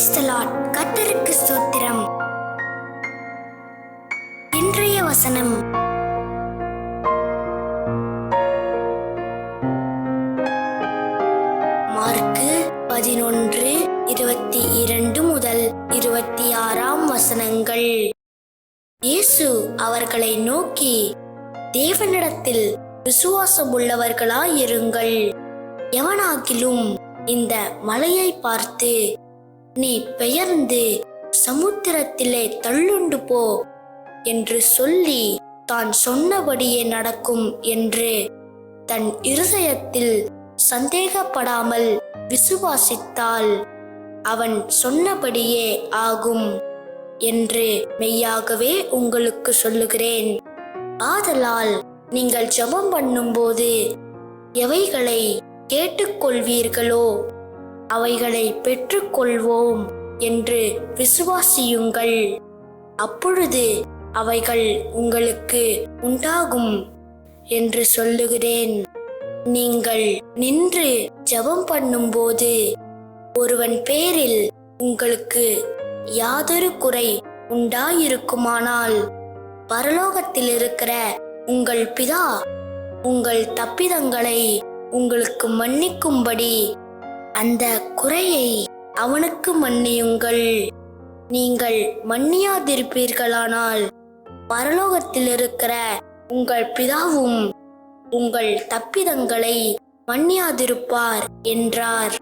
கத்தருக்கு ஸ்தோத்திரம். இன்றைய வசனம். மார்க்கு பதினொன்று இருபத்தி இரண்டு முதல் இருபத்தி ஆறாம் வசனங்கள். இயேசு அவர்களை நோக்கி தேவனிடத்தில் விசுவாசம் உள்ளவர்களாயிருங்கள் எவனாகிலும் இந்த மலையை பார்த்து நீ பெயர்ந்து சமுத்திரத்திலே தள்ளுண்டு போ என்று சொல்லி தான் சொன்னபடியே நடக்கும் என்று தன் இருதயத்தில் சந்தேகப்படாமல் விசுவாசித்தால் அவன் சொன்னபடியே ஆகும் என்று மெய்யாகவே உங்களுக்கு சொல்லுகிறேன். ஆதலால் நீங்கள் ஜெபம் பண்ணும்போது எவைகளை கேட்டுக்கொள்வீர்களோ அவைகளை பெற்றுக்கொள்வோம் என்று விசுவாசியுங்கள். அப்பொழுது அவைகள் உங்களுக்கு உண்டாகும் என்று சொல்லுகிறேன். நீங்கள் நின்று ஜெபம் பண்ணும்போது ஒருவன் பேரில் உங்களுக்கு யாதொரு குறை உண்டாயிருக்குமானால் பரலோகத்தில் இருக்கிற உங்கள் பிதா உங்கள் தப்பிதங்களை உங்களுக்கு மன்னிக்கும்படி அந்த குறையை அவனுக்கு மன்னியுங்கள். நீங்கள் மன்னியாதிருப்பீர்களானால் பரலோகத்தில் இருக்கிற உங்கள் பிதாவும் உங்கள் தப்பிதங்களை மன்னியாதிருப்பார் என்றார்.